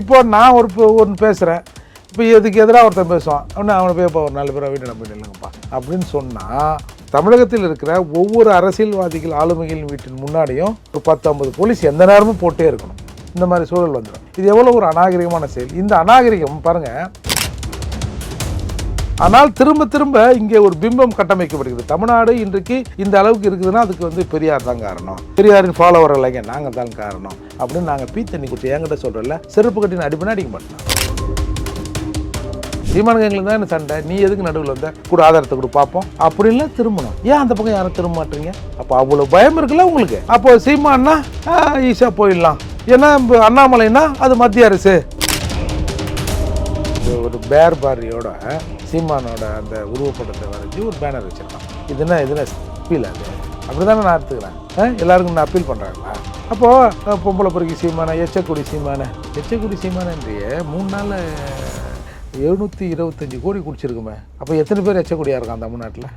இப்போ நான் ஒரு ஒன்று பேசுகிறேன் இப்போ இதுக்கு எதிராக ஒருத்தன் பேசுவான். அவனை அவனை போய் இப்போ ஒரு நாலு பேரை வீட்டை நம்பி இல்லைங்கப்பா. அப்படின்னு சொன்னால் தமிழகத்தில் இருக்கிற ஒவ்வொரு அரசியல்வாதிகள் ஆளுமைகளின் வீட்டின் முன்னாடியும் ஒரு பத்து ஐம்பது போலீஸ் எந்த நேரமும் போட்டே இருக்கணும். இந்த மாதிரி சூழல் வந்துடும். இது எவ்வளோ ஒரு அநாகரிகமான செயல். இந்த அநாகரிகம் பாருங்கள் ஆனால் திரும்ப திரும்ப இங்கே ஒரு பிம்பம் கட்டமைக்கப்படுகிறது. தமிழ்நாடு இன்றைக்கு இந்த அளவுக்கு இருக்குதுன்னா அதுக்கு வந்து பெரியார் தான் காரணம். பெரியாரின் ஃபாலோவர் இல்லைங்க நாங்கள் தான் காரணம். அப்படின்னு நாங்கள் பீ தண்ணி குச்சி என்கிட்ட சொல்கிறல செருப்பு கட்டின அடிப்படை அடிக்க மாட்டோம் சீமானுங்க எங்களுக்கு தான் என்ன சண்டை? நீ எதுக்கு நடுவில் வந்த? கூட ஆதாரத்தை கூட பார்ப்போம். அப்படின்லாம் திரும்பணும். ஏன் அந்த பக்கம் யாரும் திரும்ப மாட்டீங்க? அப்போ அவ்வளோ பயம் இருக்குல்ல உங்களுக்கு. அப்போ சீமான்னா ஈஸியாக போயிடலாம். ஏன்னா அண்ணாமலைன்னா அது மத்திய அரசு. ஒரு பேர் பாரியோட சீமானோட அந்த உருவப்படத்தை வரைஞ்சி ஒரு பேனர் வச்சிருக்கான். இதுனா இதுனா அப்பீல் அது. அப்படி தானே நான் எடுத்துக்கிறேன். ஆ? எல்லாருக்கும் நான் அப்பீல் பண்ணுறாங்களா அப்போது பொம்பளை பொறுக்கி சீமான எச்சக்குடி சீமான. எச்சக்குடி சீமானன்றிய மூணு நாள் எழுநூற்றி இருபத்தஞ்சி கோடி குடிச்சிருக்குமே. அப்போ எத்தனை பேர் எச்சக்குடியாக இருக்கான் தமிழ்நாட்டில்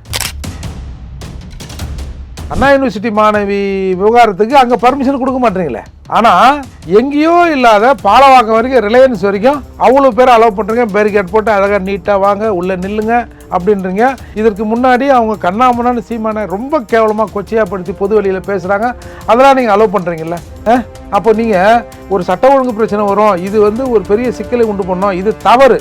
அண்ணா யூனிவர்சிட்டி மாணவி விவகாரத்துக்கு அங்கே பர்மிஷன் கொடுக்க மாட்டீங்களே. ஆனால் எங்கேயோ இல்லாத பாலவாக்கம் வரைக்கும் ரிலையன்ஸ் வரைக்கும் அவ்வளோ பேர் அலோவ் பண்ணுறீங்க பேரிகேட் போட்டு அழகாக நீட்டாக வாங்க உள்ளே நில்லுங்க அப்படின்றீங்க. இதற்கு முன்னாடி அவங்க கண்ணாமண்ணான்னு சீமானை ரொம்ப கேவலமாக கொச்சையாப்படுத்தி பொது வெளியில் பேசுகிறாங்க அதெல்லாம் நீங்கள் அலோவ் பண்ணுறீங்கல்ல அப்போ நீங்கள் ஒரு சட்ட ஒழுங்கு பிரச்சனை வரும். இது வந்து ஒரு பெரிய சிக்கலை உண்டு பண்ணோம். இது தவறு.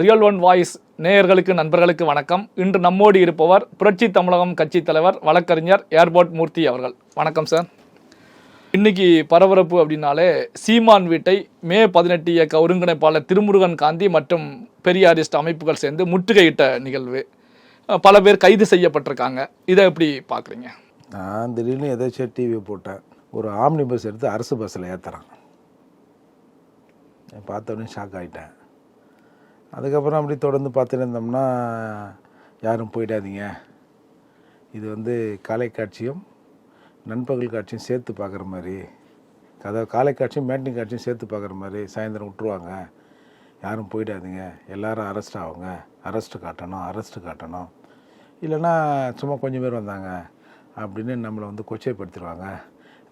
ரியல் ஒன் வாய்ஸ் நேயர்களுக்கு நண்பர்களுக்கு வணக்கம். இன்று நம்மோடு இருப்பவர் புரட்சி தமிழகம் கட்சி தலைவர் வழக்கறிஞர் ஏர்போர்ட் மூர்த்தி அவர்கள். வணக்கம் சார். இன்னைக்கு பரபரப்பு அப்படின்னாலே சீமான் வீட்டை மே பதினெட்டு இயக்க ஒருங்கிணைப்பாளர் திருமுருகன் காந்தி மற்றும் பெரியாரிஸ்ட் அமைப்புகள் சேர்ந்து முற்றுகையிட்ட நிகழ்வு. பல பேர் கைது செய்யப்பட்டிருக்காங்க. இதை எப்படி பார்க்குறீங்க? நான் திடீர்னு எதாச்சும் டிவி போட்டேன். ஒரு ஆம்னி பஸ் எடுத்து அரசு பஸ்ஸில் ஏற்றுறான் பார்த்தோன்னே ஷாக் ஆகிட்டேன் அதுக்கப்புறம் அப்படி தொடர்ந்து பார்த்துட்டு இருந்தோம்னா யாரும் போயிடாதீங்க. இது வந்து காலை காட்சியும் நண்பகல் காட்சியும் சேர்த்து பார்க்குற மாதிரி. அதாவது காலை காட்சியும் மேட்டிங் காட்சியும் சேர்த்து பார்க்குற மாதிரி சாயந்தரம் விட்டுருவாங்க. யாரும் போயிடாதீங்க. எல்லாரும் அரெஸ்ட் ஆகுங்க. அரெஸ்ட்டு காட்டணும் அரெஸ்ட்டு காட்டணும். இல்லைன்னா சும்மா கொஞ்சம் பேர் வந்தாங்க அப்படின்னு நம்மளை வந்து கொச்சைப்படுத்திடுவாங்க.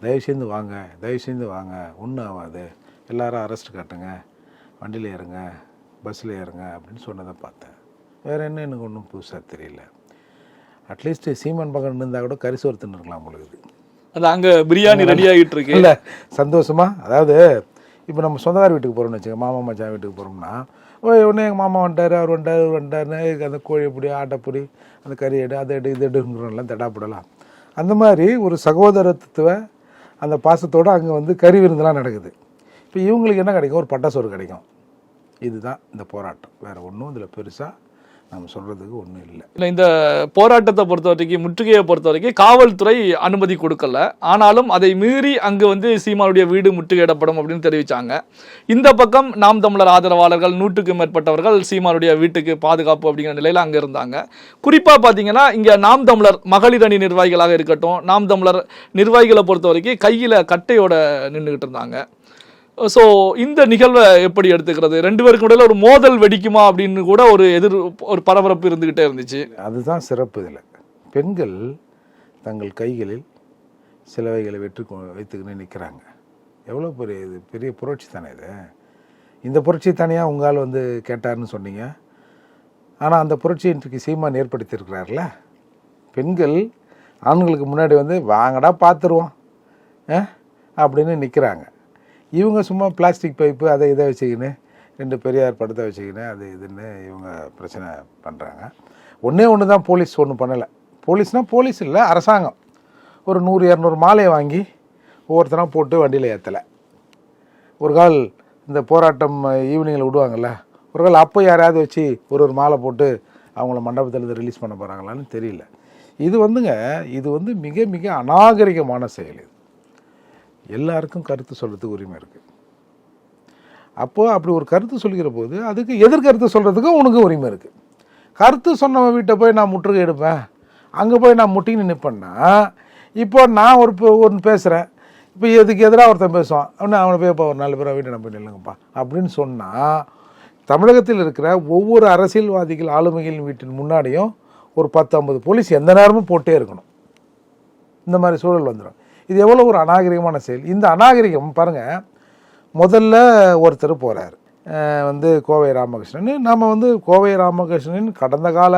தயவுசெய்து வாங்க தயவுசெய்து வாங்க. ஒன்றும் ஆகாது. எல்லாரும் அரெஸ்ட் காட்டுங்க. வண்டியில் ஏறுங்க. பஸ்ஸில் ஏறுங்க அப்படின்னு சொன்னதை பார்த்தேன். வேறு என்ன எனக்கு ஒன்றும் புதுசாக தெரியல. அட்லீஸ்ட் சீமான் பக்கம் இருந்தால் கூட கறி சோறு தின்னுருக்கலாம் உங்களுக்கு அது அங்கே பிரியாணி ரெடி ஆகிட்டு இருக்கு இல்லை சந்தோஷமா? அதாவது இப்போ நம்ம சொந்தக்கார வீட்டுக்கு போகிறோம்னு வச்சுக்கோங்க மாமா மச்சான் வீட்டுக்கு போகிறோம்னா ஓ உடனே எங்கள் மாமா வந்துட்டார் அவர் வந்துட்டார் இவர் வந்துட்டாருன்னு அந்த கோழி பொடி ஆட்டைப்பொடி அந்த கறி எடு அதை எடு இது எடுங்கிறோம்லாம் தடாப்படலாம் அந்த மாதிரி ஒரு சகோதரத்துவ அந்த பாசத்தோடு அங்கே வந்து கறி விருந்தெல்லாம் நடக்குது. இப்போ இவங்களுக்கு என்ன கிடைக்கும்? ஒரு பட்டாசோறு கிடைக்கும். இதுதான் இந்த போராட்டம். வேறு ஒன்றும் இதில் பெருசாக நம்ம சொல்கிறதுக்கு ஒன்றும் இல்லை. இல்லை இந்த போராட்டத்தை பொறுத்த வரைக்கும் முற்றுகையை பொறுத்த வரைக்கும் காவல்துறை அனுமதி கொடுக்கல. ஆனாலும் அதை மீறி அங்கு வந்து சீமானுடைய வீடு முற்றுகையிடப்படும் அப்படின்னு தெரிவிச்சாங்க. இந்த பக்கம் நாம் தமிழர் ஆதரவாளர்கள் நூற்றுக்கும் மேற்பட்டவர்கள் சீமானுடைய வீட்டுக்கு பாதுகாப்பு அப்படிங்கிற நிலையில் அங்கே இருந்தாங்க. குறிப்பாக பார்த்தீங்கன்னா இங்கே நாம் தமிழர் மகளிர் அணி நிர்வாகிகளாக இருக்கட்டும் நாம் தமிழர் நிர்வாகிகளை பொறுத்த வரைக்கும் கையில் கட்டையோட நின்றுக்கிட்டு இருந்தாங்க. ஸோ இந்த நிகழ்வை எப்படி எடுத்துக்கிறது? ரெண்டு பேருக்கு இடையில ஒரு மோதல் வெடிக்குமா அப்படின்னு கூட ஒரு எதிர் ஒரு பரபரப்பு இருந்துகிட்டே இருந்துச்சு. அதுதான் சிறப்பு இதில். பெண்கள் தங்கள் கைகளில் சிலவைகளை வெற்றி வைத்துக்கின்னு நிற்கிறாங்க எவ்வளோ பெரிய இது பெரிய புரட்சி தானே இது? இந்த புரட்சி தனியாக உங்களால் வந்து கேட்டார்னு சொன்னீங்க. ஆனால் அந்த புரட்சி இன்றைக்கு சீமான் ஏற்படுத்தியிருக்கிறார்ல. பெண்கள் ஆண்களுக்கு முன்னாடி வந்து வாங்கடா பார்த்துருவோம் அப்படின்னு நிற்கிறாங்க இவங்க சும்மா பிளாஸ்டிக் பைப்பு அதை இதை வச்சுக்கின்னு ரெண்டு பெரியார் படத்தை வச்சுக்கின்னு அது இதுன்னு இவங்க பிரச்சனை பண்ணுறாங்க ஒன்றே ஒன்று தான் போலீஸ் ஒன்றும் பண்ணலை. போலீஸ்னால் போலீஸ் இல்லை அரசாங்கம். ஒரு நூறு இரநூறு மாலையை வாங்கி ஒவ்வொருத்தராக போட்டு வண்டியில் ஏற்றலை ஒரு கால் இந்த போராட்டம் ஈவினிங்கில் விடுவாங்கல்ல ஒரு கால் அப்போ யாரையாவது வச்சு ஒரு ஒரு மாலை போட்டு அவங்கள மண்டபத்தில் ரிலீஸ் பண்ண போகிறாங்களான்னு தெரியல. இது வந்துங்க இது வந்து மிக மிக அநாகரிகமான செயல் இது. எல்லாருக்கும் கருத்து சொல்கிறதுக்கு உரிமை இருக்குது அப்போது அப்படி ஒரு கருத்து சொல்கிற போது அதுக்கு எதிர்கருத்து சொல்கிறதுக்கும் உனக்கு உரிமை இருக்குது கருத்து சொன்னவன் வீட்டை போய் நான் முற்றுகை எடுப்பேன். அங்கே போய் நான் முட்டின்னு நிற்பேன்னா இப்போ நான் ஒரு ஒன்று பேசுகிறேன் இப்போ இதுக்கு எதிராக ஒருத்தன் பேசுவான். அவனை அவனை போய் இப்போ ஒரு நாலு பேரை வீட்டை நம்ப நில்லுங்கப்பா. அப்படின்னு சொன்னால் தமிழகத்தில் இருக்கிற ஒவ்வொரு அரசியல்வாதிகள் ஆளுமைகளின் வீட்டின் முன்னாடியும் ஒரு பத்து ஐம்பது போலீஸ் எந்த நேரமும் போட்டே இருக்கணும். இந்த மாதிரி சூழல் வந்துடும் இது எவ்வளோ ஒரு அநாகரிகமான செயல். இந்த அநாகரிகம் பாருங்கள் முதல்ல ஒருத்தர் போகிறார் வந்து கோவை ராமகிருஷ்ணன். நம்ம வந்து கோவை ராமகிருஷ்ணனின் கடந்த கால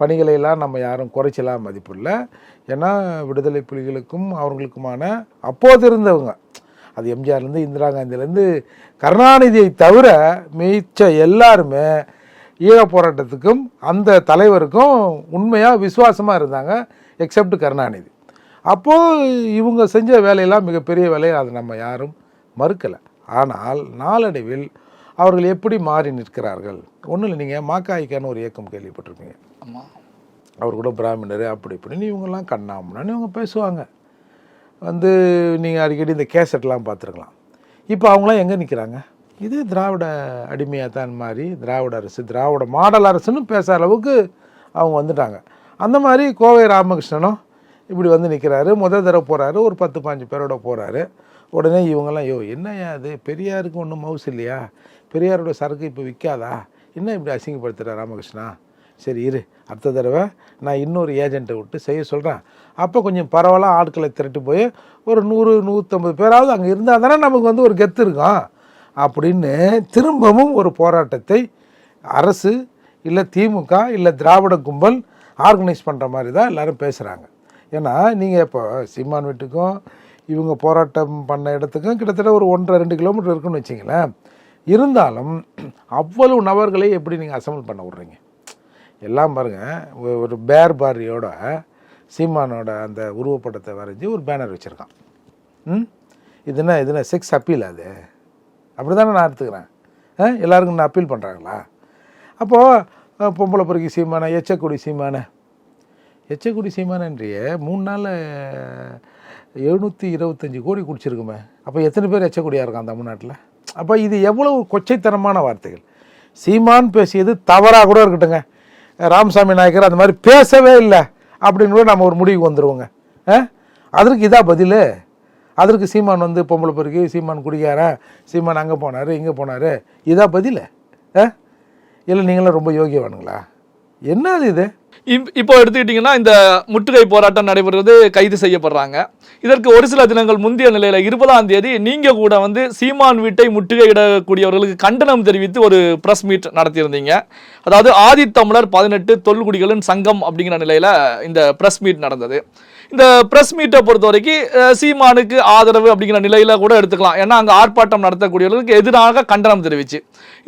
பணிகளை எல்லாம் நம்ம யாரும் குறைச்சலாம் மதிப்பில்லை ஏன்னா விடுதலை புலிகளுக்கும் அவர்களுக்குமான அப்போது இருந்தவங்க. அது எம்ஜிஆர்லேருந்து இந்திரா காந்தியிலேருந்து கருணாநிதியை தவிர மிச்ச எல்லாருமே ஈழ போராட்டத்துக்கும் அந்த தலைவருக்கும் உண்மையாக விசுவாசமாக இருந்தாங்க எக்ஸப்ட் கருணாநிதி. அப்போது இவங்க செஞ்ச வேலையெல்லாம் மிகப்பெரிய வேலையை அதை நம்ம யாரும் மறுக்கலை. ஆனால் நாளடைவில் அவர்கள் எப்படி மாறி நிற்கிறார்கள்? ஒன்றும் இல்லை நீங்கள் மாக்காய்க்கான்னு ஒரு இயக்கம் கேள்விப்பட்டிருப்பீங்க. ஆமா. அவர் கூட பிராமணர் அப்படி இப்படின்னு இவங்கெல்லாம் கண்ணாமண்ணான்னு இவங்க பேசுவாங்க. வந்து நீங்கள் அடிக்கடி இந்த கேசட்லாம் பார்த்துருக்கலாம். இப்போ அவங்களாம் எங்கே நிற்கிறாங்க இது திராவிட அடிமையாக தான் மாதிரி திராவிட அரசு திராவிட மாடல் அரசுன்னு பேசுகிற அளவுக்கு அவங்க வந்துட்டாங்க. அந்த மாதிரி கோவை ராமகிருஷ்ணனும் இப்படி வந்து நிற்கிறாரு முதல் தடவை போகிறாரு ஒரு பத்து பாஞ்சு பேரோட போகிறாரு உடனே இவங்கெல்லாம் யோ என்னய்யா அது பெரியாருக்கு ஒன்றும் மவுஸ் இல்லையா? பெரியாரோட சரக்கு இப்போ விற்காதா என்ன இப்படி அசிங்கப்படுத்துகிற ராமகிருஷ்ணா? சரி இரு. அடுத்த தடவை நான் இன்னொரு ஏஜெண்ட்டை விட்டு செய்ய சொல்கிறேன் அப்போ கொஞ்சம் பரவலாக ஆட்களை திரட்டு போய் ஒரு நூறு நூற்றம்பது பேராவது அங்கே இருந்தால் தானே நமக்கு வந்து ஒரு கெத்து இருக்கும். அப்படின்னு திரும்பவும் ஒரு போராட்டத்தை அரசு இல்லை திமுக இல்லை திராவிட கும்பல் ஆர்கனைஸ் பண்ணுற மாதிரி தான் எல்லாரும் பேசுகிறாங்க ஏன்னா நீங்கள் இப்போ சீமான் வீட்டுக்கும் இவங்க போராட்டம் பண்ண இடத்துக்கும் கிட்டத்தட்ட ஒரு ஒன்றரை ரெண்டு கிலோமீட்டர் இருக்குன்னு வச்சிங்களேன். இருந்தாலும் அவ்வளவு நபர்களை எப்படி நீங்கள் அசம்பிள் பண்ண விட்றீங்க? எல்லாம் பாருங்கள் ஒரு பேர் பாரியோட சீமானோட அந்த உருவப்படத்தை வரைஞ்சி ஒரு பேனர் வச்சுருக்கான். ம்? இது என்ன இது என்ன செக்ஸ் அப்பீல் அது? அப்படி தானே நான் எடுத்துக்கிறேன். ஆ? எல்லாருக்கும் நான் அப்பீல் பண்ணுறாங்களா அப்போது பொம்பளை பொறுக்கி சீமானை எச்சக்குடி சீமானை எச்சக்குடி சீமானன்றிய மூணு நாள் எழுநூற்றி இருபத்தஞ்சி கோடி குடிச்சிருக்குமே. அப்போ எத்தனை பேர் எச்சக்குடியாக இருக்கான் தமிழ்நாட்டில்? அப்போ இது எவ்வளவு கொச்சைத்தனமான வார்த்தைகள். சீமான் பேசியது தவறாக கூட இருக்கட்டுங்க. ராமசாமி நாயக்கர் அந்த மாதிரி பேசவே இல்லை அப்படின்னு கூட நம்ம ஒரு முடிவுக்கு வந்துடுவோங்க ஆ? அதற்கு இதாக பதில். அதற்கு சீமான் வந்து பொம்பளை பொறுக்கி சீமான் குடிக்காரன் சீமான் அங்கே போனார் இங்கே போனார். இதாக பதில். ஆ? இல்லை நீங்களும் ரொம்ப யோகியவானுங்களா? என்ன அது இது? இப்- இப்போ எடுத்துக்கிட்டிங்கன்னா இந்த முற்றுகை போராட்டம் நடைபெறுவது கைது செய்யப்படுறாங்க. இதற்கு ஒரு சில தினங்கள் முந்தைய நிலையில் இருபதாம் தேதி நீங்க கூட வந்து சீமான் வீட்டை முற்றுகையிடக்கூடியவர்களுக்கு கண்டனம் தெரிவித்து ஒரு பிரஸ் மீட் நடத்தியிருந்தீங்க. அதாவது ஆதித்தமிழர் பதினெட்டு தொல்குடிகளின் சங்கம் அப்படிங்கிற நிலையில இந்த பிரஸ் மீட் நடந்தது. இந்த பிரஸ் மீட்டை பொறுத்த வரைக்கும் சீமானுக்கு ஆதரவு அப்படிங்கிற நிலையில கூட எடுத்துக்கலாம். ஏன்னா அங்கே ஆர்ப்பாட்டம் நடத்தக்கூடியவர்களுக்கு எதிராக கண்டனம் தெரிவிச்சு.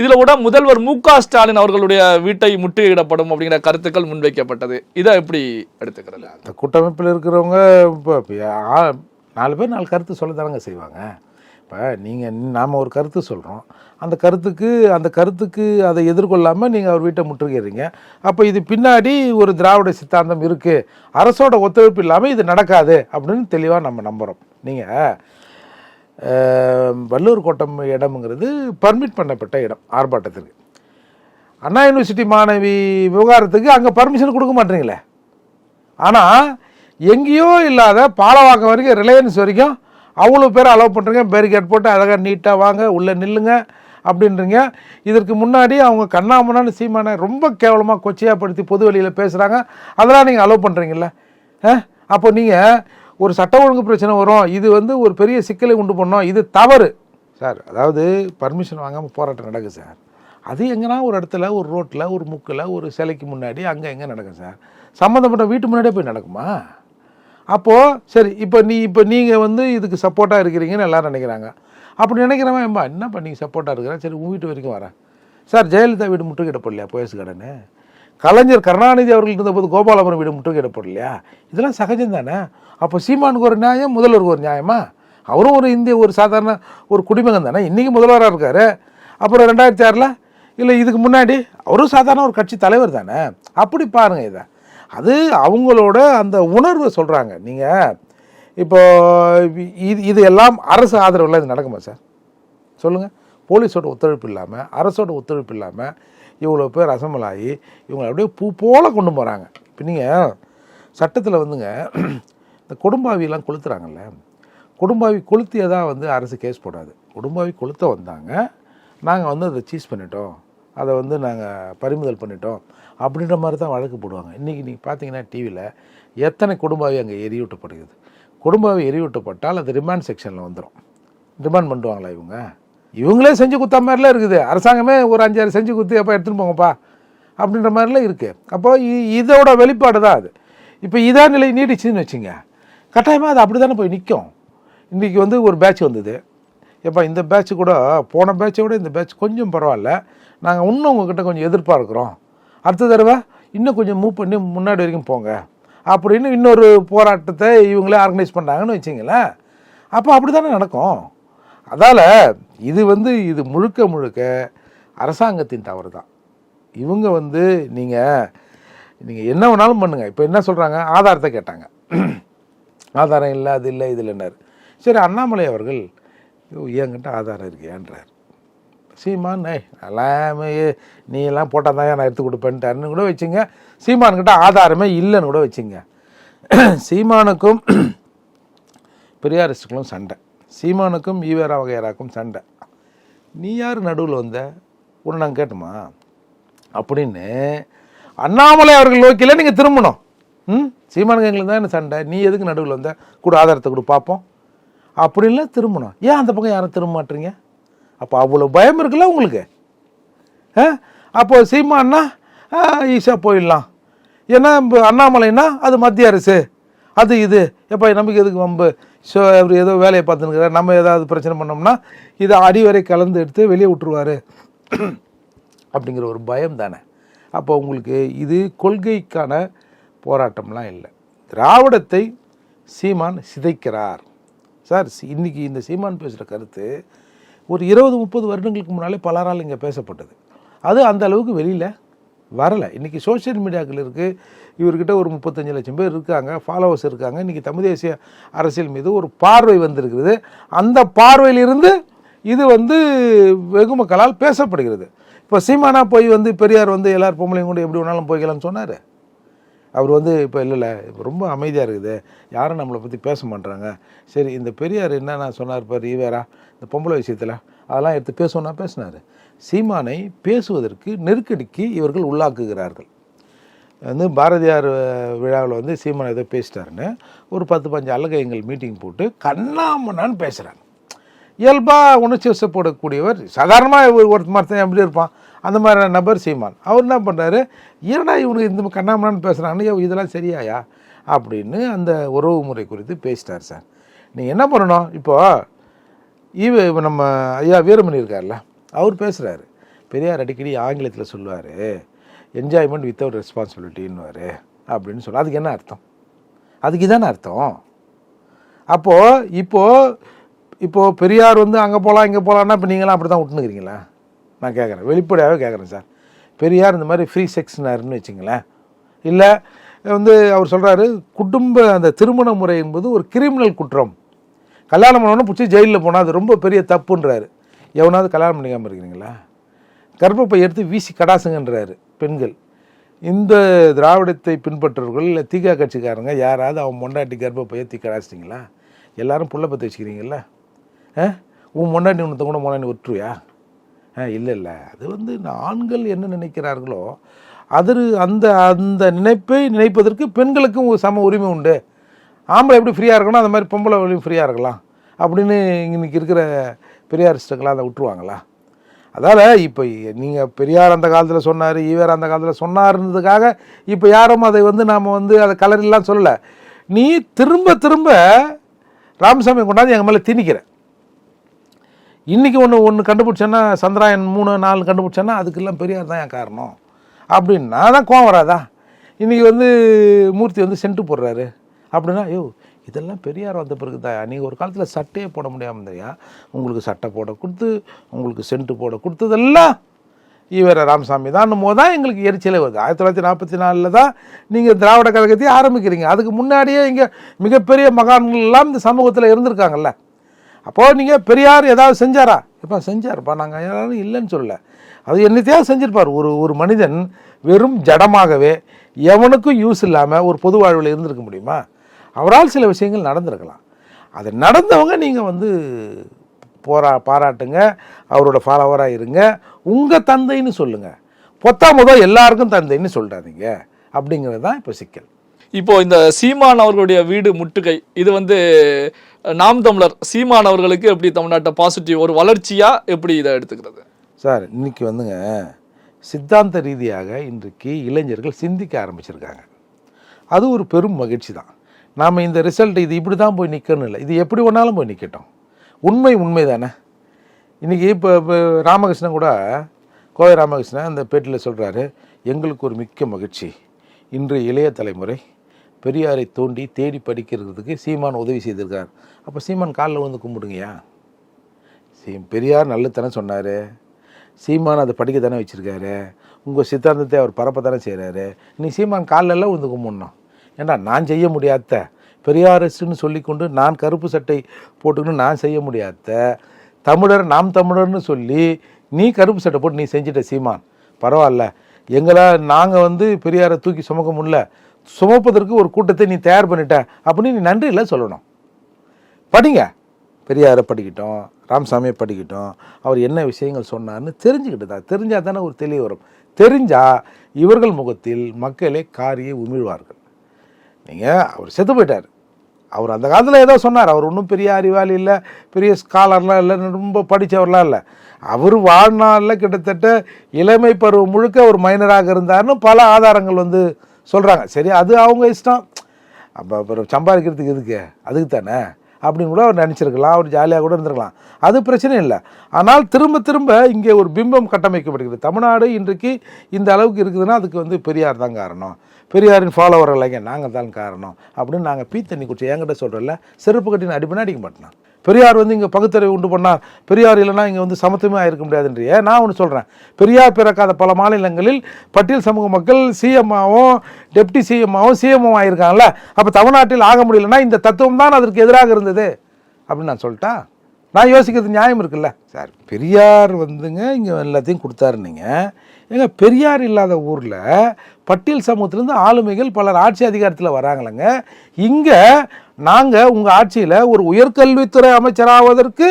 இதில் கூட முதல்வர் மு ஸ்டாலின் அவர்களுடைய வீட்டை முற்றுகையிடப்படும் அப்படிங்கிற கருத்துக்கள் முன்வைக்கப்பட்டது. இதை எப்படி எடுத்துக்கிறது? அந்த கூட்டமைப்பில் இருக்கிறவங்க இப்போ நாலு பேர் நாலு கருத்து சொல்ல செய்வாங்க. இப்போ நீங்கள் நாம் ஒரு கருத்து சொல்கிறோம் அந்த கருத்துக்கு அந்த கருத்துக்கு அதை எதிர்கொள்ளாமல் நீங்கள் அவர் வீட்டை முற்றுகிறீங்க அப்போ இது பின்னாடி ஒரு திராவிட சித்தாந்தம் இருக்குது அரசோட ஒத்துழைப்பு இல்லாமல் இது நடக்காது அப்படின்னு தெளிவாக நம்ம நம்புகிறோம் நீங்கள் வள்ளூர் கோட்டம் இடம்ங்கிறது பர்மிட் பண்ணப்பட்ட இடம் ஆர்ப்பாட்டத்துக்கு அண்ணா யூனிவர்சிட்டி மாணவி விவகாரத்துக்கு அங்கே பர்மிஷன் கொடுக்க மாட்டீங்களே? ஆனால் எங்கேயோ இல்லாத பாலவாக்கம் வரைக்கும் ரிலையன்ஸ் வரைக்கும் அவ்வளோ பேர் அலோவ் பண்ணுறீங்க பேரிகேட் போட்டு அழகாக நீட்டாக வாங்க உள்ளே நில்லுங்க அப்படின்றீங்க. இதற்கு முன்னாடி அவங்க கண்ணாமண்ணான்னு சீமானை ரொம்ப கேவலமாக கொச்சையாப்படுத்தி பொது வெளியில் பேசுகிறாங்க அதெல்லாம் நீங்கள் அலோவ் பண்ணுறீங்கள அப்போ நீங்கள் ஒரு சட்ட ஒழுங்கு பிரச்சனை வரும். இது வந்து ஒரு பெரிய சிக்கலை உண்டு பண்ணோம். இது தவறு. சார் அதாவது பர்மிஷன் வாங்காமல் போராட்டம் நடக்குது சார். அது எங்கன்னா ஒரு இடத்துல ஒரு ரோட்டில் ஒரு முக்கில் ஒரு சிலைக்கு முன்னாடி அங்கே எங்கே நடக்கும் சார். சம்மந்தப்பட்ட வீட்டு முன்னாடியே போய் நடக்குமா? அப்போது சரி இப்போ நீ இப்போ நீங்கள் வந்து இதுக்கு சப்போர்ட்டாக இருக்கிறீங்கன்னு எல்லாரும் நினைக்கிறாங்க. அப்படி நினைக்கிறவன் எம்பா என்னப்பா நீங்கள் சப்போர்ட்டாக இருக்கிற? சரி உன் வீட்டு வரைக்கும் வரேன். சார் ஜெயலலிதா வீடு முற்றுகையிடப்படலையா போயஸ் கடனு கலைஞர் கருணாநிதி அவர்கள் இருந்தபோது கோபாலபுரம் வீடு முற்றுகையிடப்படலையா இதெல்லாம் சகஜம் தானே? அப்போ சீமானுக்கு ஒரு நியாயம் முதல்வருக்கு ஒரு நியாயமா? அவரும் ஒரு இந்திய ஒரு சாதாரண ஒரு குடிமகன் தானே? இன்றைக்கி முதல்வராக இருக்கார். அப்புறம் ரெண்டாயிரத்தி ஆறில்? இல்லை இதுக்கு முன்னாடி அவரும் சாதாரண ஒரு கட்சி தலைவர் தானே? அப்படி பாருங்கள் இதை. அது அவங்களோட அந்த உணர்வை சொல்கிறாங்க நீங்கள் இப்போ இது இது எல்லாம் அரசு ஆதரவில் இது நடக்குமா சார்? சொல்லுங்கள் போலீஸோட ஒத்துழைப்பு இல்லாமல் அரசோட ஒத்துழைப்பு இல்லாமல் இவ்வளோ பேர் ரசமலாயி இவங்களை அப்படியே பூ போல கொண்டு போகிறாங்க இப்போ நீங்கள் சட்டத்தில் வந்துங்க இந்த கொடும்பாவியெல்லாம் கொளுத்துறாங்கல்ல. கொடும்பாவி கொளுத்தியதாக வந்து அரசு கேஸ் போடாது. கொடும்பாவி கொளுத்த வந்தாங்க. நாங்கள் வந்து அதை சீஸ் பண்ணிட்டோம். அதை வந்து நாங்கள் பறிமுதல் பண்ணிட்டோம். அப்படின்ற மாதிரி தான் வழக்கு போடுவாங்க. இன்றைக்கி நீங்கள் பார்த்தீங்கன்னா டிவியில் எத்தனை குடும்பாவி அங்கே எரியூட்டப்படுகிறது? குடும்பாவி எரியூட்டப்பட்டால் அது ரிமாண்ட் செக்ஷனில் வந்துடும் ரிமாண்ட் பண்ணுவாங்களா இவங்க? இவங்களே செஞ்சு கொடுத்தா மாதிரிலாம் இருக்குது. அரசாங்கமே ஒரு அஞ்சாறு செஞ்சு குத்தி அப்போ எடுத்துன்னு போங்கப்பா. அப்படின்ற மாதிரிலாம் இருக்குது அப்போ இதோட வெளிப்பாடு தான் அது. இப்போ இதே நிலை நீடிச்சுன்னு வச்சுங்க. கட்டாயமாக அது அப்படி தானே போய் நிற்கும் இன்றைக்கி வந்து ஒரு பேட்ச் வந்தது. எப்போ இந்த பேட்ச் கூட போன பேட்சை விட இந்த பேட்ச் கொஞ்சம் பரவாயில்ல. நாங்கள் இன்னும் உங்ககிட்ட கொஞ்சம் எதிர்பார்க்குறோம். அடுத்த தடவை இன்னும் கொஞ்சம் மூவ் பண்ணி முன்னாடி வரைக்கும் போங்க. அப்படின்னு இன்னொரு போராட்டத்தை இவங்களே ஆர்கனைஸ் பண்ணுறாங்கன்னு வச்சிங்களேன். அப்போ அப்படி தானே நடக்கும். அதால் இது வந்து இது முழுக்க முழுக்க அரசாங்கத்தின் தவறு தான் இவங்க வந்து நீங்கள் நீங்கள் என்ன வேணாலும் பண்ணுங்கள் இப்போ என்ன சொல்கிறாங்க ஆதாரத்தை கேட்டாங்க. ஆதாரம் இல்லை அது இல்லை இது இல்லைன்னாரு. சரி அண்ணாமலை அவர்கள் என்கிட்ட ஆதாரம் இருக்கியான்றார். சீமான் ஏய் எல்லாமே நீ எல்லாம் போட்டால் தான் நான் எடுத்து கொடுப்பேன்ட்டாருன்னு கூட வச்சுங்க. சீமான்கிட்ட ஆதாரமே இல்லைன்னு கூட வச்சுங்க. சீமானுக்கும் பெரியாரிஸ்டுகளும் சண்டை. சீமானுக்கும் ஈவேரா வகையராக்கும் சண்டை. நீ யார் நடுவில் வந்த? உன்னை நாங்கள் கேட்டுமா? அப்படின்னு அண்ணாமலை அவர்கள் நோக்கில நீங்கள் திரும்பணும். ம்? சீமானுக்கு எங்களுக்கு தான் சண்டை? நீ எதுக்கு நடுவில் வந்த? கூட ஆதாரத்தை கொடு பார்ப்போம் அப்படின்லாம் திரும்பணும். ஏன் அந்த பக்கம் யாரும் திரும்ப மாட்டீங்க? அப்போ அவ்வளோ பயம் இருக்குல்ல உங்களுக்கு? அப்போது சீமான்னா ஈஸியாக போயிடலாம். ஏன்னா அண்ணாமலைன்னா அது மத்திய அரசு. அது இது. எப்போ நமக்கு எதுக்கு வம்பு? ஸோ அவர் ஏதோ வேலையை பார்த்துனுக்கிறார் நம்ம ஏதாவது பிரச்சனை பண்ணோம்னா இதை அடிவரை கலந்து எடுத்து வெளியே விட்டுருவார். அப்படிங்கிற ஒரு பயம் தானே. அப்போ உங்களுக்கு இது கொள்கைக்கான போராட்டம்லாம் இல்லை. திராவிடத்தை சீமான் சிதைக்கிறார். சார் இன்றைக்கி இன்னைக்கு இந்த சீமான் பேசுகிற கருத்து ஒரு இருபது முப்பது வருடங்களுக்கு முன்னாலே பலரால் இங்கே பேசப்பட்டது. அது அந்த அளவுக்கு வெளியில் வரலை. இன்றைக்கி சோஷியல் மீடியாக்கள் இருக்குது இவர்கிட்ட ஒரு முப்பத்தஞ்சு லட்சம் பேர் இருக்காங்க. ஃபாலோவர்ஸ் இருக்காங்க. இன்றைக்கி தமிழ் தேசிய அரசியல் மீது ஒரு பார்வை வந்திருக்கிறது. அந்த பார்வையிலிருந்து இது வந்து வெகு மக்களால் பேசப்படுகிறது. இப்போ சீமானா போய் வந்து பெரியார் வந்து எல்லார் பொம்பளையும் கூட எப்படி வேணாலும் போய்க்கலாம்னு சொன்னார். அவர் வந்து இப்போ இல்லைல்ல இப்போ ரொம்ப அமைதியாக இருக்குது. யாரும் நம்மளை பற்றி பேச மாட்டாங்க சரி இந்த பெரியார் என்னென்ன சொன்னார் பார் ஈவேரா இந்த பொம்பளை விஷயத்தில் அதெல்லாம் எடுத்து பேசணும்னா பேசினார். சீமானை பேசுவதற்கு நெருக்கடிக்கு இவர்கள் உள்ளாக்குகிறார்கள். வந்து பாரதியார் விழாவில் வந்து சீமான் ஏதோ பேசிட்டாருன்னு ஒரு பத்து பஞ்சு அழகைங்கள் மீட்டிங் போட்டு கண்ணாமண்ணான்னு பேசுகிறாங்க இயல்பாக உணர்ச்சி வசப்படக்கூடியவர் சாதாரணமாக ஒரு மரத்தன் எப்படி இருப்பான். அந்த மாதிரி நபர் சீமான். அவர் என்ன பண்ணுறாரு ஏன்டா இவனுக்கு இந்த கண்ணாமண்ணான்னு பேசுகிறாங்கன்னு இதெல்லாம் சரியாயா? அப்படின்னு அந்த உறவு முறை குறித்து பேசிட்டார் சார். நீங்கள் என்ன பண்ணணும்? இப்போ ஈவ இப்போ நம்ம ஐயா வீரமணி இருக்கார்ல அவர் பேசுகிறாரு பெரியார் அடிக்கடி ஆங்கிலத்தில் சொல்லுவார் என்ஜாய்மெண்ட் வித்தவுட் ரெஸ்பான்சிபிலிட்டின்னுவார் அப்படின்னு சொல்ல அதுக்கு என்ன அர்த்தம்? அதுக்கு இதான அர்த்தம்? அப்போது இப்போது இப்போது பெரியார் வந்து அங்கே போகலாம் இங்கே போகலான்னா இப்போ நீங்களாம் அப்படி தான் விட்டுனுக்கிறீங்களா நான் கேட்குறேன். வெளிப்படையாகவே கேட்குறேன் சார். பெரியார் இந்த மாதிரி ஃப்ரீ செக்ஸ்னாருன்னு வச்சுங்களேன். இல்லை வந்து அவர் சொல்கிறாரு குடும்ப அந்த திருமண முறை என்பது ஒரு கிரிமினல் குற்றம். கல்யாணம் பண்ணோன்னு பிடிச்சி ஜெயிலில் போனால் அது ரொம்ப பெரிய தப்புன்றாரு. எவனாவது கல்யாணம் பண்ணிக்காமல் இருக்கிறீங்களா? கர்ப்பப்பை எடுத்து வீசி கடாசுங்கன்றாரு பெண்கள். இந்த திராவிடத்தை பின்பற்றவர்கள் இல்லை தீகா கட்சிக்காரங்க யாராவது அவன் மொண்டாட்டி கர்ப்பப்பையை தீ கடாச்சிட்டிங்களா எல்லாரும் புள்ள பற்றி வச்சுக்கிறீங்களா ஆ? உன் மொண்டாட்டி ஒன்றத்தை கூட மொண்டாட்டி விட்டுருவியா இல்லை இல்லை. அது வந்து ஆண்கள் என்ன நினைக்கிறார்களோ அது அந்த அந்த நினைப்பை நினைப்பதற்கு பெண்களுக்கும் சம உரிமை உண்டு. ஆம்பளை எப்படி ஃப்ரீயாக இருக்கணும் அந்த மாதிரி பொம்பளை வழியும் ஃப்ரீயாக இருக்கலாம். அப்படின்னு இன்னைக்கு இருக்கிற பெரியாரிஸ்டுக்கெல்லாம் அதை விட்டுருவாங்களா? அதால் இப்போ நீங்கள் பெரியார் அந்த காலத்தில் சொன்னார் ஈவர் அந்த காலத்தில் சொன்னார்ன்றதுக்காக இப்போ யாரும் அதை வந்து நாம் வந்து அதை கலரிலாம் சொல்லலை. நீ திரும்ப திரும்ப ராமசாமி கொண்டாந்து எங்கள் மேலே திணிக்கிற. இன்றைக்கி ஒன்று ஒன்று கண்டுபிடிச்சேன்னா சந்திராயன் மூணு நாலு கண்டுபிடிச்சேன்னா அதுக்கெல்லாம் பெரியார் தான் என் காரணம்? அப்படின்னா தான் கோவம் வராதா? இன்றைக்கி வந்து மூர்த்தி வந்து சென்ட்டு போடுறாரு. அப்படின்னா ஐயோ இதெல்லாம் பெரியார் வந்த பிறகு தான் நீங்கள் ஒரு காலத்தில் சட்டையே போட முடியாமல் இருந்தியா உங்களுக்கு சட்டை போட கொடுத்து உங்களுக்கு சென்ட்டு போட கொடுத்ததெல்லாம் ஈவேர ராமசாமி தான். போது தான் எங்களுக்கு எரிச்சலே வருது. ஆயிரத்தி தொள்ளாயிரத்தி நாற்பத்தி நாலில் தான் நீங்கள் திராவிட கழகத்தையே ஆரம்பிக்கிறீங்க. அதுக்கு முன்னாடியே இங்கே மிகப்பெரிய மகான்கள்லாம் இந்த சமூகத்தில் இருந்திருக்காங்கல்ல. அப்போது நீங்கள் பெரியார் ஏதாவது செஞ்சாரா? இப்போ செஞ்சார்ப்பா. நாங்கள் யாரும் இல்லைன்னு சொல்லலை. அது என்னத்தையாவது செஞ்சிருப்பார்? ஒரு ஒரு மனிதன் வெறும் ஜடமாகவே எவனுக்கும் யூஸ் இல்லாமல் ஒரு பொது வாழ்வில் இருந்திருக்க முடியுமா? அவரால் சில விஷயங்கள் நடந்திருக்கலாம். அது நடந்தவங்க நீங்கள் வந்து போரா பாராட்டுங்க அவரோட ஃபாலோவராக இருங்க. உங்கள் தந்தைன்னு சொல்லுங்கள் பொத்தாமதோ எல்லாருக்கும் தந்தைன்னு சொல்கிறாதீங்க அப்படிங்கிறது தான் இப்போ சிக்கல். இப்போ இந்த சீமான் அவர்களுடைய வீடு முட்டுகை இது வந்து நாம் தமிழர் சீமான் அவர்களுக்கு எப்படி தமிழ்நாட்டை பாசிட்டிவ் ஒரு வளர்ச்சியாக எப்படி இதை எடுத்துக்கிறது? சார் இன்னைக்கு வந்துங்க சித்தாந்த ரீதியாக இன்றைக்கு இளைஞர்கள் சிந்திக்க ஆரம்பிச்சிருக்காங்க. அது ஒரு பெரும் மகிழ்ச்சி தான். நாம் இந்த ரிசல்ட் இது இப்படி தான் போய் நிற்கணும் இல்லை. இது எப்படி வேணாலும் போய் நிற்கட்டும் உண்மை உண்மை தானே இன்றைக்கி இப்போ இப்போ ராமகிருஷ்ணன் கூட கோவை ராமகிருஷ்ணன் அந்த பேட்டியில் சொல்கிறாரு எங்களுக்கு ஒரு மிக்க மகிழ்ச்சி. இன்று இளைய தலைமுறை பெரியாரை தோண்டி தேடி படிக்கிறதுக்கு சீமான் உதவி செய்திருக்கார். அப்போ சீமான் காலில் வந்து கும்பிடுங்கய்யா. சீ பெரியார் நல்லதானே சொன்னார். சீமான் அதை படிக்க தானே வச்சுருக்காரு. உங்கள் சித்தாந்தத்தை அவர் பரப்ப தானே செய்கிறாரு நீ சீமான் காலிலெல்லாம் வந்து கும்பிடணும். ஏன்னா நான் செய்ய முடியாத. பெரியாரிஸ்ட்னு சொல்லிக்கொண்டு நான் கருப்பு சட்டை போட்டுக்கின்னு நான் செய்ய முடியாத. தமிழர் நாம் தமிழர்னு சொல்லி நீ கருப்பு சட்டை போட்டு நீ செஞ்சிட்ட சீமான். பரவாயில்ல. எங்களால் நாங்கள் வந்து பெரியாரை தூக்கி சுமக்க முடியல. சுமப்பதற்கு ஒரு கூட்டத்தை நீ தயார் பண்ணிட்ட அப்படின்னு நீ நன்றி இல்லை சொல்லணும். படிங்க. பெரியாரை படிக்கட்டும் ராமசாமியை படிக்கட்டும் அவர் என்ன விஷயங்கள் சொன்னார்னு தெரிஞ்சுக்கிட்டு தான் தெரிஞ்சால் தானே ஒரு தெளிவு வரும். தெரிஞ்சால் இவர்கள் முகத்தில் மக்களே காரியை உமிழ்வார்கள். நீங்கள் அவர் செத்து போயிட்டார். அவர் அந்த காலத்தில் ஏதோ சொன்னார். அவர் ஒன்றும் பெரிய அறிவாளி இல்லை பெரிய ஸ்காலர்லாம் இல்லை ரொம்ப படித்தவர்லாம் இல்லை. அவர் வாழ்நாளில் கிட்டத்தட்ட இளமை பருவம் முழுக்க ஒரு மைனராக இருந்தார்னு பல ஆதாரங்கள் வந்து சொல்கிறாங்க சரி அது அவங்க இஷ்டம். அப்போ அப்புறம் சம்பாதிக்கிறதுக்கு எதுக்கு? அதுக்கு தானே? அப்படின்னு கூட அவர் நினச்சிருக்கலாம். அவர் ஜாலியாக கூட இருந்திருக்கலாம். அது பிரச்சனை இல்லை. ஆனால் திரும்ப திரும்ப இங்கே ஒரு பிம்பம் கட்டமைக்கப்படுகிறது. தமிழ்நாடு இன்றைக்கு இந்த அளவுக்கு இருக்குதுன்னா அதுக்கு வந்து பெரியார் தான் காரணம். பெரியாரின் ஃபாலோவர் இல்லைங்க நாங்கள் தான் காரணம். அப்படின்னு நாங்கள் பீ தண்ணி குடிச்சு என்கிட்ட சொல்கிறல செருப்பு கட்டின அடிப்படை அடிக்க மாட்டேன் பெரியார் வந்து இங்கே பகுத்தறிவு உண்டு பண்ணார். பெரியார் இல்லைன்னா இங்கே வந்து சமத்துவமே ஆயிருக்க முடியாதுன்றிய. நான் ஒன்று சொல்கிறேன் பெரியார் பிறக்காத பல மாநிலங்களில் பட்டியல் சமூக மக்கள் சிஎம்மாவும் டெப்டி சிஎம்மாவும் சிஎம்ஓ ஆயிருக்காங்கல்ல. அப்போ தமிழ்நாட்டில் ஆக முடியலன்னா இந்த தத்துவம் தான் அதற்கு எதிராக இருந்தது. அப்படின்னு நான் சொல்லிட்டேன் நான் யோசிக்கிறது நியாயம் இருக்குல்ல. சார் பெரியார் வந்துங்க இங்கே எல்லாத்தையும் கொடுத்தாரு நீங்கள் ஏங்க பெரியார் இல்லாத ஊரில் பட்டியல் சமூகத்திலேருந்து ஆளுமைகள் பலர் ஆட்சி அதிகாரத்தில் வராங்களங்க இங்கே நாங்கள் உங்கள் ஆட்சியில் ஒரு உயர்கல்வித்துறை அமைச்சராவதற்கு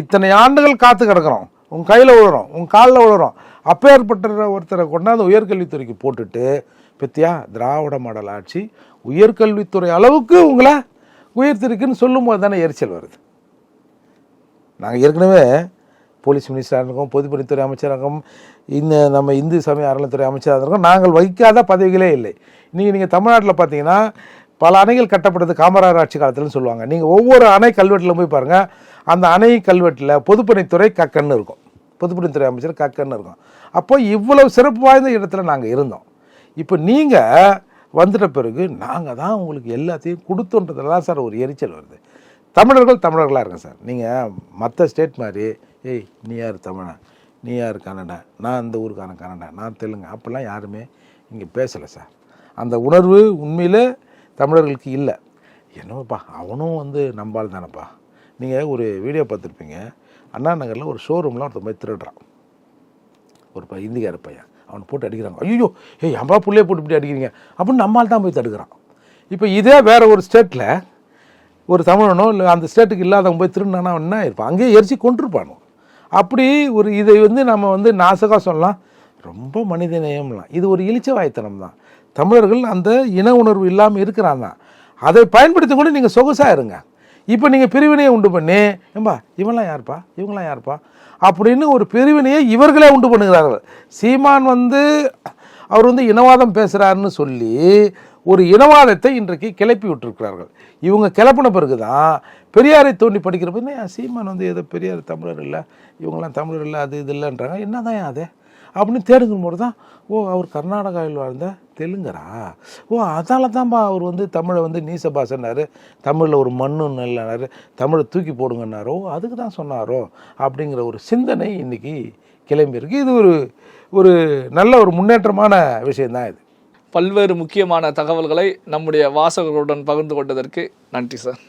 இத்தனை ஆண்டுகள் காத்து கிடக்கிறோம். உங்கள் கையில் விழுறோம் உங்கள் காலில் விழுறோம். அப்பேற்பட்ட ஒருத்தரை கொண்டாந்து உயர்கல்வித்துறைக்கு போட்டுட்டு பத்தியா திராவிட மாடல் ஆட்சி உயர்கல்வித்துறை அளவுக்கு உங்களை உயர்த்திருக்குன்னு சொல்லும்போது தானே எரிச்சல் வருது. நாங்கள் ஏற்கனவே போலீஸ் மினிஸ்டராக இருக்கோம் பொதுப்பணித்துறை அமைச்சராக இருக்கும் இந்த நம்ம இந்து சமய அறநிலைத்துறை அமைச்சராக இருக்கோம் நாங்கள் வகிக்காத பதவிகளே இல்லை. நீங்கள் நீங்கள் தமிழ்நாட்டில் பார்த்தீங்கன்னா பல அணைகள் கட்டப்பட்டது காமராஜர் ஆட்சி காலத்தில்னு சொல்லுவாங்க. நீங்கள் ஒவ்வொரு அணை கல்வெட்டில் போய் பாருங்கள் அந்த அணை கல்வெட்டில் பொதுப்பணித்துறை கக்கன்னு இருக்கும். பொதுப்பணித்துறை அமைச்சர் கக்கன்னு இருக்கும். அப்போ இவ்வளவு சிறப்பு வாய்ந்த இடத்துல நாங்கள் இருந்தோம். இப்போ நீங்கள் வந்துட்ட பிறகு நாங்கள் தான் உங்களுக்கு எல்லாத்தையும் கொடுத்தோன்றதுல தான் சார் ஒரு எரிச்சல் வருது. தமிழர்கள் தமிழர்களாக இருங்க சார். நீங்கள் மற்ற ஸ்டேட் மாதிரி ஏய் நீ யார் தமிழன்? நீ யார் கன்னடா நான் இந்த ஊருக்கான கன்னடா நான் தெலுங்கு. அப்படிலாம் யாருமே இங்கே பேசலை சார். அந்த உணர்வு உண்மையில் தமிழர்களுக்கு இல்லை. என்னப்பா அவனும் வந்து நம்பால் தானேப்பா. நீங்கள் ஒரு வீடியோ பார்த்துருப்பீங்க. அண்ணா நகரில் ஒரு ஷோரூமில் ஒருத்தன் போய் திருடுறான். ஒரு பையன் இந்திக்கார பையன். அவனை போட்டு அடிக்கிறாங்க. ஐயோ ஏய் அம்பா பிள்ளைய போட்டு இப்படி அடிக்கிறீங்க? அப்படின்னு நம்மால் தான் போய் தடுக்கிறான். இப்போ இதே வேற ஒரு ஸ்டேட்டில் ஒரு தமிழனோ இல்லை அந்த ஸ்டேட்டுக்கு இல்லாதவங்க போய் திருடினானா அவன் என்ன இருப்பான் அங்கேயே எரிச்சு கொண்டிருப்பானோ அப்படி ஒரு இதை வந்து நம்ம வந்து நாசகாக சொல்லலாம். ரொம்ப மனித நேயம்லாம் இது ஒரு இழிச்ச வாய்த்தனம் தான். தமிழர்கள் அந்த இன உணர்வு இல்லாமல் இருக்கிறான் தான். அதை பயன்படுத்தி கூட நீங்கள் சொகுசாக இருங்க. இப்போ நீங்கள் பிரிவினையை உண்டு பண்ணி. ஏம்பா இவங்களாம் யாருப்பா? இவங்களாம் யாருப்பா? அப்படின்னு ஒரு பிரிவினையை இவர்களே உண்டு பண்ணுகிறார்கள். சீமான் வந்து அவர் வந்து இனவாதம் பேசுகிறாருன்னு சொல்லி ஒரு இனவாதத்தை இன்றைக்கு கிளப்பி விட்டுருக்கிறார்கள். இவங்க கிளப்பின பிறகு தான் பெரியாரை தோண்டி படிக்கிற போது "ஏன் சீமான் வந்து ஏதோ பெரியார் தமிழர் இல்லை இவங்கெல்லாம் தமிழர் இல்லை அது இது இல்லைன்றாங்க. என்னதான் அது? அப்படின்னு தேடுங்கும் போது தான் ஓ அவர் கர்நாடகாவில் வாழ்ந்த தெலுங்கரா? ஓ அதால தான்ப்பா அவர் வந்து தமிழை வந்து நீச பாசன்னாரு தமிழில் ஒரு மண்ணுன்னு இல்லைனாரு தமிழை தூக்கி போடுங்கன்னாரோ அதுக்கு தான் சொன்னாரோ? அப்படிங்கிற ஒரு சிந்தனை இன்றைக்கி கிளம்பியிருக்கு. இது ஒரு ஒரு நல்ல ஒரு முன்னேற்றமான விஷயந்தான் இது. பல்வேறு முக்கியமான தகவல்களை நம்முடைய வாசகர்களுடன் பகிர்ந்து கொண்டதற்கு நன்றி சார்.